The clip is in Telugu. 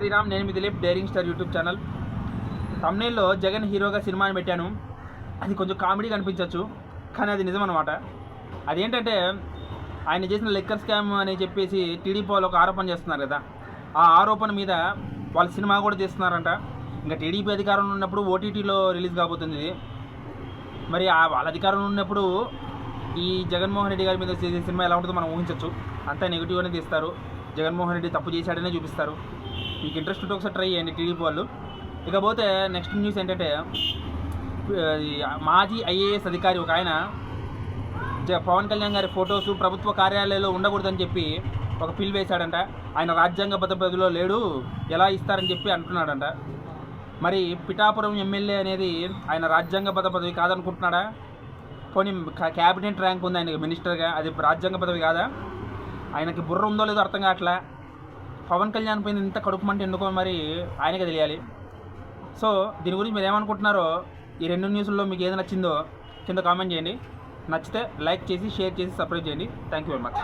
శ్రీరామ్ నేను మీ Dileep daring star YouTube channel. తమ్నేల్లో Jagan హీరోగా సినిమాని పెట్టాను. అది కొంచెం కామెడీ కనిపించవచ్చు కానీ అది నిజం అనమాట అదేంటంటే ఆయన చేసిన లెక్కర్ స్కామ్ అని చెప్పేసి టీడీపీ వాళ్ళు ఒక ఆరోపణ చేస్తున్నారు కదా. ఆ ఆరోపణ మీద వాళ్ళ సినిమా కూడా చేస్తున్నారంట ఇంకా టీడీపీ అధికారంలో ఉన్నప్పుడు ఓటీటీలో రిలీజ్ కాబోతుంది. మరి ఆ వాళ్ళ అధికారంలో ఉన్నప్పుడు ఈ జగన్మోహన్ రెడ్డి గారి మీద చేసే సినిమా ఎలా ఉంటుందో మనం ఊహించవచ్చు అంతా నెగిటివ్గానే తీస్తారు. జగన్మోహన్ రెడ్డి తప్పు చేశాడనే చూపిస్తారు. మీకు ఇంట్రెస్ట్ ఉంటే ఒకసారి ట్రై చేయండి టీడీపీ వాళ్ళు ఇకపోతే నెక్స్ట్ న్యూస్ ఏంటంటే మాజీ ఐఏఎస్ అధికారి ఒక ఆయన జ- పవన్ కళ్యాణ్ గారి ఫొటోస్ ప్రభుత్వ కార్యాలయంలో ఉండకూడదని చెప్పి ఒక పిల్ వేశాడంట. ఆయన రాజ్యాంగబద్ధ పదవిలో లేడు ఎలా ఇస్తారని చెప్పి అంటున్నాడంట. మరి పిఠాపురం ఎమ్మెల్యే అనేది ఆయన రాజ్యాంగబద్ధ పదవి కాదనుకుంటున్నాడా? పోనీ క్యాబినెట్ ర్యాంక్ ఉంది ఆయనకి మినిస్టర్గా అది రాజ్యాంగ పదవి కాదా? ఆయనకి బుర్ర ఉందో లేదో అర్థం కావట్లే? పవన్ కళ్యాణ్ పైన ఇంత కడుపు మంట ఎందుకో మరి ఆయనకే తెలియాలి. సో దీని గురించి మీరు ఏమనుకుంటున్నారో ఈ రెండు న్యూస్లో మీకు ఏది నచ్చిందో కింద కామెంట్ చేయండి. నచ్చితే లైక్ చేసి షేర్ చేసి సబ్స్క్రైబ్ చేయండి. Thank you very much